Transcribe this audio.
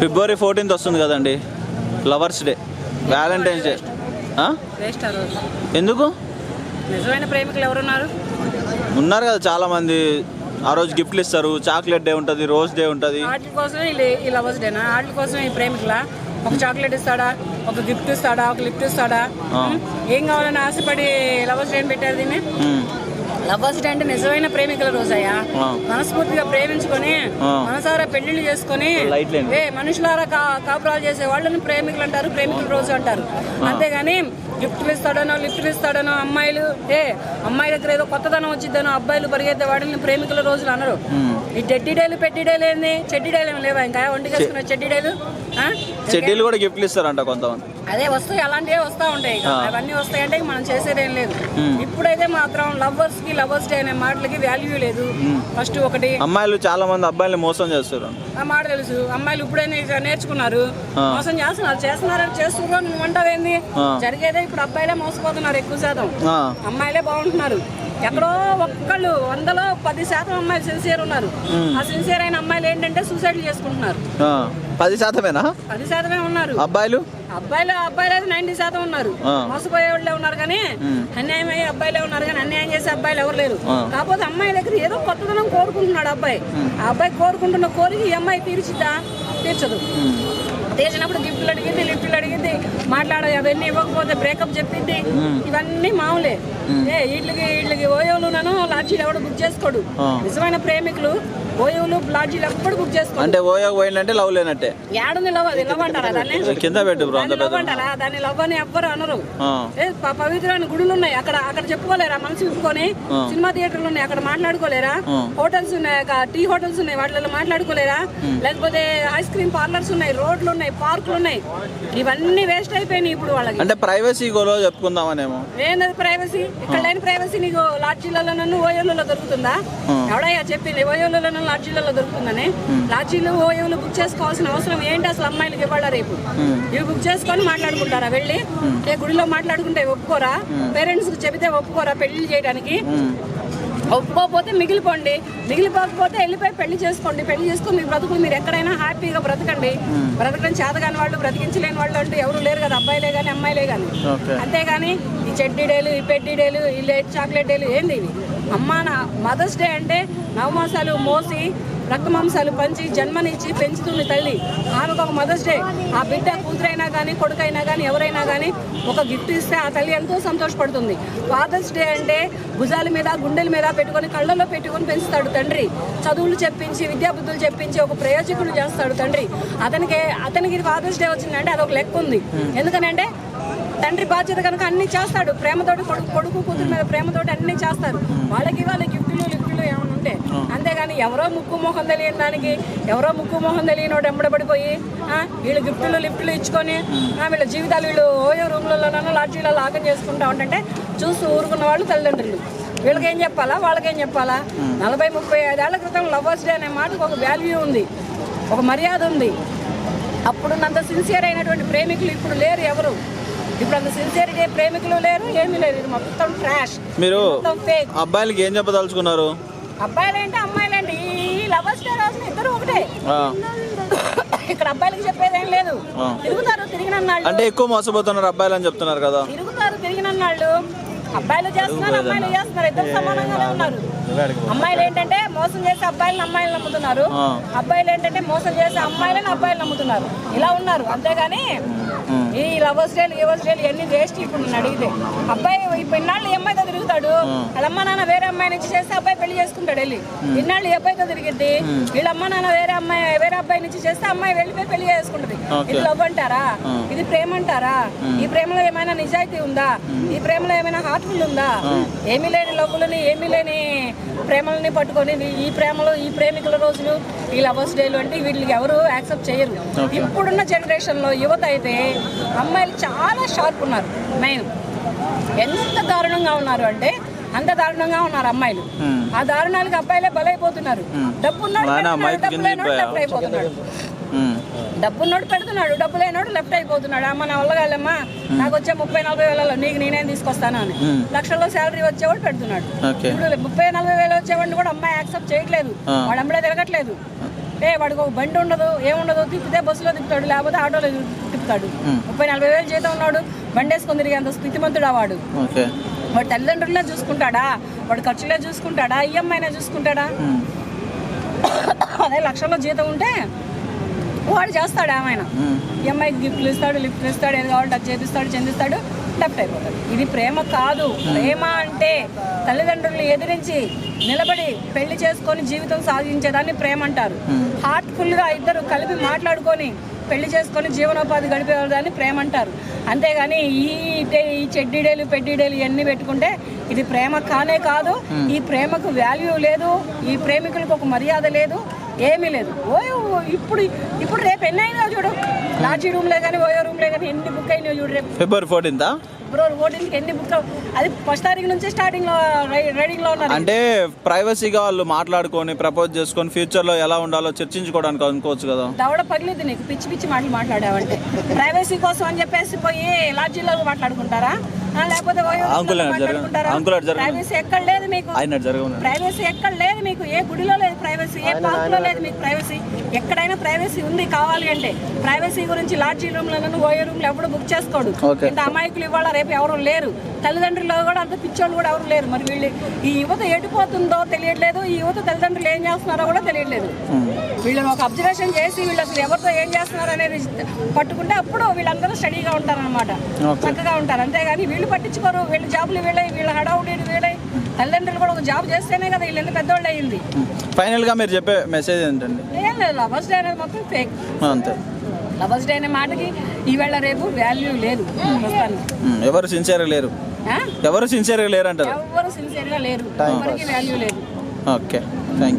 February fourteenth వస్తుంది కదండి. Lovers day. Valentine's day ఎందుకు? నిజమైన ప్రేమికులు ఎవరున్నారు? ఉన్నారు కదా చాలా మంది ఆ రోజు గిఫ్ట్లు ఇస్తారు. చాక్లెట్ డే ఉంటుంది రోజ్ డే ఉంటుంది. వాటి కోసం ఈ- లవర్స్ డేనా వాటి కోసం ఈ ప్రేమికుల? ఒక చాక్లెట్ ఇస్తాడా? ఒక గిఫ్ట్ ఇస్తాడా? ఒక లిఫ్ట్ ఇస్తాడా? ఏం కావాలని ఆశపడి లవర్స్ డే పెట్టారు దీన్ని? లవర్స్ డే అంటే నిజమైన ప్రేమికుల రోజయ్యా. మనస్ఫూర్తిగా ప్రేమించుకొని. మనసారా పెళ్ళిళ్ళు చేసుకొని. ఏ మనుషులారా కాపురాలు చేసే వాళ్ళని ప్రేమికులు అంటారు ప్రేమికుల రోజు అంటారు అంతేగాని గిఫ్ట్లు ఇస్తాడనో లిఫ్ట్లు ఇస్తాడనో అమ్మాయిలు ఏ అమ్మాయి దగ్గర ఏదో కొత్తదనం వచ్చిద్దనో అబ్బాయిలు పరిగెత్తే వాడిని ప్రేమికుల రోజులు అనరు. ఈ చెడ్డి డేలు పెట్టి డేలు ఏంది? చెడ్డి డేలు ఏమి లేవా ఇంకా? ఒంటికి వేసుకునే చెడ్డి డేలు? ఆ? చెడ్డీలు కూడా గిఫ్ట్లు ఇస్తారంట కొంతమంది. అదే వస్తాయి అలాంటివే వస్తూ ఉంటాయి. అవన్నీ వస్తాయంటే మనం చేసేదేం లేదు. ఇప్పుడైతే మాత్రం లవర్స్కి లవర్స్ డే అనే మాటలకి వాల్యూ లేదు. ఫస్ట్ ఒకటి. అమ్మాయిలు చాలా మంది అబ్బాయిల్ని మోసం చేస్తారు. ఆ మాట తెలుసు. అమ్మాయిలు ఇప్పుడైనా నేర్చుకున్నారు. మోసం చేస్తున్నారు. చేస్తున్నారని చేస్తున్నారు నువ్వు అంటావేంది. జరిగేదే ఇప్పుడు అబ్బాయిలే మోసపోతున్నారు ఎక్కువ శాతం. అమ్మాయిలే బాగుంటున్నారు. ఎక్కడో ఒక్కళ్ళు వందలో పది శాతం అమ్మాయిలు సిన్సియర్ ఉన్నారు. ఆ సిన్సియర్ అయిన అమ్మాయిలు ఏంటంటే సూసైడ్ చేసుకుంటున్నారు. పది శాతమేనా? పది శాతమే ఉన్నారు. అబ్బాయిలు? అబ్బాయిలు అబ్బాయిలు అయితే నైన్టీ శాతం ఉన్నారు. మోసపోయే వాళ్ళే ఉన్నారు కానీ అన్యాయం అయ్యే అబ్బాయిలే ఉన్నారు కానీ అన్యాయం చేసే అబ్బాయిలు ఎవరు లేరు. కాకపోతే అమ్మాయి దగ్గర ఏదో కొత్తదనం కోరుకుంటున్నాడు అబ్బాయి. ఆ అబ్బాయి కోరుకుంటున్న కోరిక ఈ అమ్మాయి తీర్చిద్దా? తీర్చదు. తీర్చినప్పుడు గిఫ్ట్లు అడిగింది లిఫ్ట్లు అడిగింది మాట్లాడే అవన్నీ ఇవ్వకపోతే బ్రేకప్ చెప్పింది. ఇవన్నీ మామూలే ఏ వీటికి వీటికి ఓయోలు నన్ను లాడ్జీలు ఎవడు బుక్ చేసుకోడు. నిజమైన ప్రేమికులు ఓయోలు లాడ్జీలు ఎప్పుడు బుక్ అంటే ఓయోగ పోయిందంటే లవ్ లేనట్టే. లవ్ అది లవ్ అంటారా? దాన్ని కింద పెట్టు బ్రో అంత దాన్ని లవ్ పెద్ద అంటారా? దాన్ని లవ్ అని ఎవ్వరు అనరు. ఏ పవిత్రమైన గుడులు ఉన్నాయి. అక్కడ అక్కడ చెప్పుకోలేరా? మనసు విప్పుకొని సినిమా థియేటర్లు ఉన్నాయి. అక్కడ మాట్లాడుకోలేరా? హోటల్స్ ఉన్నాయి. టీ హోటల్స్ ఉన్నాయి. వాటిలో మాట్లాడుకోలేరా? లేకపోతే ఐస్ క్రీమ్ పార్లర్స్ ఉన్నాయి. రోడ్లు ఉన్నాయి. పార్కులు ఉన్నాయి. ఇవన్నీ వేస్ట్ అయిపోయినాయి ఇప్పుడు వాళ్ళకి. అంటే ప్రైవసీ గొడవ చెప్పుకుందామనేమో. ఏంటది ప్రైవసీ? ఇక్కడ లేని ప్రైవసీ నీకు లాడ్జీలలో నన్ను ఓయోలలో దొరుకుతుందా? ఎవడయ్యా చెప్పింది? ఓయోలలో నన్ను లాడ్జీలలో దొరుకుతుందని. లాడ్జీలు ఓయోలు బుక్ చేసుకోవాల్సిన అవసరం ఏంటి? అసలు అమ్మాయిలకి ఇవ్వాలా రేపు? ఇవి బుక్ చేసుకొని మాట్లాడుకుంటారా వెళ్ళి? ఏ గుడిలో మాట్లాడుకుంటే ఒప్పుకోరా? పేరెంట్స్కి చెబితే ఒప్పుకోరా పెళ్ళి చేయడానికి? ఒప్పుకోకపోతే మిగిలిపోండి. మిగిలిపోకపోతే వెళ్ళిపోయి పెళ్ళి చేసుకోండి. పెళ్ళి చేసుకొని మీ బ్రతుకులు మీరు ఎక్కడైనా హ్యాపీగా బ్రతకండి. బ్రతకడం చేతగాని వాళ్ళు బ్రతికించలేని వాళ్ళు అంటూ ఎవరు లేరు కదా అబ్బాయిలే కానీ అమ్మాయిలే కానీ అంతేగాని ఈ చెడ్డీ డేలు ఈ పెడ్డీ డేలు ఈ లేట్ చాక్లెట్ డేలు ఏంది ఇవి? అమ్మా నా మదర్స్ డే అంటే నవమాసాలు మోసి రక్తమాంసాలు పంచి జన్మనిచ్చి పెంచుతుంది తల్లి. ఆమెకు ఒక మదర్స్ డే ఆ బిడ్డ కూతురైనా కానీ కొడుకైనా కానీ ఎవరైనా కానీ ఒక గిఫ్ట్ ఇస్తే ఆ తల్లి ఎంతో సంతోషపడుతుంది. ఫాదర్స్ డే అంటే భుజాల మీద గుండెల మీద పెట్టుకొని కళ్ళల్లో పెట్టుకొని పెంచుతాడు తండ్రి. చదువులు చెప్పించి విద్యాబుద్ధులు చెప్పించి ఒక ప్రయోజకుడు చేస్తాడు తండ్రి. అతనికి అతనికి ఫాదర్స్ డే వచ్చిందంటే అదొక లెక్క ఉంది. ఎందుకనంటే తండ్రి బాధ్యత కనుక అన్ని చేస్తాడు. ప్రేమతోటి కొడుకు కొడుకు కూతురు మీద ప్రేమతోటి అన్ని చేస్తారు. వాళ్ళకి వాళ్ళకి గిఫ్ట్లు లిఫ్ట్లు ఏమైనా ఉంటే అంతేగాని ఎవరో ముక్కు మొహం తెలియని దానికి ఎవరో ముక్కు మొహం తెలియని వాడు ఎంబడబడిపోయి వీళ్ళు గిఫ్ట్లు లిఫ్ట్లు ఇచ్చుకొని వీళ్ళ జీవితాలు వీళ్ళు ఓయో రూమ్లలోనో లాడ్జీలలో ఆగం చేసుకుంటా ఉంటుంటే చూస్తూ ఊరుకున్న వాళ్ళు తల్లిదండ్రులు. వీళ్ళకేం చెప్పాలా? వాళ్ళకేం చెప్పాలా? నలభై ముప్పై ఐదేళ్ళ క్రితం లవర్స్ డే అనే మాటకు ఒక వాల్యూ ఉంది ఒక మర్యాద ఉంది. అప్పుడున్నంత సిన్సియర్ అయినటువంటి ప్రేమికులు ఇప్పుడు లేరు ఎవరు? ఇప్పుడు అంత సిన్సియరిటీ ప్రేమికులు లేరు ఏమీ లేరు. మొత్తం ట్రాష్ మీరు అబ్బాయిలకి ఏం చెప్పదలుచుకున్నారు? అబ్బాయిలేంటి అమ్మాయిలేంటి? ఈ లవర్స్ డే రోజున ఇద్దరు ఒకటే. ఇక్కడ అబ్బాయిలకి చెప్పేది ఏం లేదు. తిరుగుతారు తిరిగినన్నాళ్ళు. అంటే ఎక్కువ మోసపోతున్నారు అబ్బాయిలు అని చెప్తున్నారు కదా. తిరుగుతారు తిరిగినన్నాళ్ళు. అబ్బాయిలు చేస్తున్నారు అమ్మాయిలు చేస్తున్నారు. ఇద్దరు సమానంగానే ఉన్నారు. అమ్మాయిలు ఏంటంటే మోసం చేసే అబ్బాయిలను అమ్మాయిలు నమ్ముతున్నారు. అబ్బాయిలు ఏంటంటే మోసం చేసే అమ్మాయిలను అబ్బాయిలు నమ్ముతున్నారు. ఇలా ఉన్నారు. అంతేగాని ఈ లవర్స్ డేలు గివర్స్ డేలు ఇవన్నీ వేస్ట్ ఇప్పుడు నన్ను అడిగితే. అబ్బాయి ఇప్పుడు ఇన్నాళ్ళు ఏ అమ్మాయితో తిరుగుతాడు. వాళ్ళ అమ్మ నాన్న వేరే అమ్మాయి నుంచి చేస్తే అబ్బాయి పెళ్ళి చేసుకుంటాడు వెళ్ళి. ఇన్నాళ్ళు ఏ అబ్బాయితో తిరిగిద్ది. వీళ్ళ అమ్మ నాన్న వేరే అమ్మాయి వేరే అబ్బాయి నుంచి చేస్తే అమ్మాయి వెళ్ళిపోయి పెళ్ళి చేసుకుంటది. ఇది లవ్ అంటారా? ఇది ప్రేమ అంటారా? ఈ ప్రేమలో ఏమైనా నిజాయితీ ఉందా? ఈ ప్రేమలో ఏమైనా హార్ట్ఫుల్ ఉందా? ఏమీ లేని లవ్వులని ఏమీ లేని ప్రేమలని పట్టుకొని ఈ ప్రేమలు ఈ ప్రేమికుల రోజులు ఈ లవర్స్ డేలు అంటే వీటికి ఎవరు యాక్సెప్ట్ చేయరు. ఇప్పుడున్న జనరేషన్లో యువత అయితే అమ్మాయిలు చాలా షార్ప్ ఉన్నారు. మెయిన్ ఎంత దారుణంగా ఉన్నారు అంటే అంత దారుణంగా ఉన్నారు అమ్మాయిలు. ఆ దారుణాలకి అబ్బాయిలే బలైపోతున్నారు. డబ్బు మైక్ డబ్బు అయిపోతున్నాడు. ఉమ్, డబ్బున్నోడు పెడుతున్నాడు డబ్బు లేనోడు లెఫ్ట్ అయిపోతున్నాడు. అమ్మ నా వల్ల కాదమ్మా నాకు వచ్చే ముప్పై నలభై వేలలో నీకు నేనేం తీసుకొస్తాను అని. లక్షల్లో శాలరీ వచ్చేవాడు పెడుతున్నాడు. ఇప్పుడు ముప్పై నలభై వేలు వచ్చేవాడిని కూడా అమ్మాయి యాక్సెప్ట్ చేయట్లేదు. ఆ. వాడు అమ్మడే తిరగట్లేదు. ఏ వాడికి ఒక బండి ఉండదు ఏముండదు తిప్పితే బస్సులో తిప్పుతాడు లేకపోతే ఆటోలో తిప్పుతాడు. ముప్పై నలభై వేలు జీతం ఉన్నాడు బండి వేసుకొని తిరిగేంత స్థితిమంతుడా వాడు? వాడు తల్లిదండ్రులే చూసుకుంటాడా? వాడు ఖర్చులే చూసుకుంటాడా? ఈఎంఐనే చూసుకుంటాడా. అదే లక్షల్లో జీతం ఉంటే వాడు చేస్తాడు ఏమైనా? ఉమ్. ఈఎంఐకి గిఫ్ట్లు ఇస్తాడు లిఫ్ట్లు ఇస్తాడు ఏది కావాలంటే అది చేపిస్తాడు చెందిస్తాడు. అయిపోతాడు. ఇది ప్రేమ కాదు. ప్రేమ అంటే తల్లిదండ్రులు ఎదిరించి నిలబడి పెళ్ళి చేసుకొని జీవితం సాగించేదాన్ని ప్రేమ అంటారు. హార్ట్ఫుల్గా ఇద్దరు కలిపి మాట్లాడుకొని పెళ్ళి చేసుకొని జీవనోపాధి గడిపేదాన్ని ప్రేమ అంటారు. అంతేగాని ఈ ఈ చెడ్డీడేలు పెడ్డీడేలు ఇవన్నీ పెట్టుకుంటే ఇది ప్రేమ కానే కాదు. ఈ ప్రేమకు వాల్యూ లేదు. ఈ ప్రేమికులకు ఒక మర్యాద లేదు. ఏమీ లేదు. ఓయో ఇప్పుడు ఇప్పుడు రేపు ఎన్ని అయినా చూడు. లాడ్జీ రూమ్లే కానీ ఓయో రూమ్లే కానీ ఎన్ని బుక్ అయినాయో చూడు రేపు. ఫిబ్రవరి ఫోర్టీన్తా ఫిబ్రవరి ఫోర్టీన్కి ఎన్ని బుక్ అది ఫస్ట్ తారీఖు నుంచి స్టార్టింగ్లో రైడింగ్లో ఉన్నారు. అంటే ప్రైవసీగా వాళ్ళు మాట్లాడుకొని ప్రపోజ్ చేసుకొని ఫ్యూచర్లో ఎలా ఉండాలో చర్చించుకోవడానికి అనుకోవచ్చు కదా. దవడ పగిలింది నీకు. పిచ్చి పిచ్చి మాటలు మాట్లాడావంటే. ప్రైవసీ కోసం అని చెప్పేసి పోయి లాడ్జీలో మాట్లాడుకుంటారా? లేకపోతే ఓయో లో అంకుల్ ప్రైవసీ ఎక్కడ లేదు మీకు. ప్రైవసీ ఎక్కడ లేదు. మీకు ఏ గుడిలో లేదు ప్రైవసీ ఏ పార్క్లో లేదు మీకు ప్రైవసీ ఎక్కడైనా ప్రైవసీ ఉంది కావాలి అంటే ప్రైవసీ గురించి లాడ్జీ రూమ్లను ఓయో రూమ్లో ఎవడు బుక్ చేసుకోడు. ఇంత అమాయకులు ఇవాళ రేపు ఎవరు లేరు. తల్లిదండ్రులు కూడా అంత పిచ్చోళ్ళు కూడా ఎవరు లేరు. మరి వీళ్ళు ఈ యువత ఎటుపోతుందో తెలియట్లేదు ఈ యువత తల్లిదండ్రులు ఏం చేస్తున్నారో కూడా తెలియట్లేదు. వీళ్ళని ఒక అబ్జర్వేషన్ చేసి వీళ్ళు అసలు ఎవరితో ఏం చేస్తున్నారు అనేది పట్టుకుంటే అప్పుడు వీళ్ళందరూ స్టడీగా ఉంటారన్నమాట. Okay. చక్కగా ఉంటారు. అంతేగాని వీళ్ళు పట్టించుకోరు. వీళ్ళు జాబులు వీళ్ళే వీళ్ళ హడావుడి వీళ్ళే తల్లిదండ్రులు కూడా ఒక జాబ్ చేస్తేనే కదా వీళ్ళు ఎంత పెద్దోళ్ళు అయ్యింది. ఫైనల్గా మీరు చెప్పే మెసేజ్ ఏంటండి? ఏం లేదు లవర్స్ డే అనేది మొత్తం ఫేక్ అంతే. లవర్స్ డే అనే మాటకి ఈవేళ రేపు వాల్యూ లేదు. ప్రస్తుతానికి. ఉమ్, ఎవరు సిన్సియర్గా లేరు? ఆ? ఎవరు సిన్సియర్గా లేరు అంటారు ఎవరు సిన్సియర్గా లేరు. ఎవరికి వాల్యూ లేదు. ఓకే.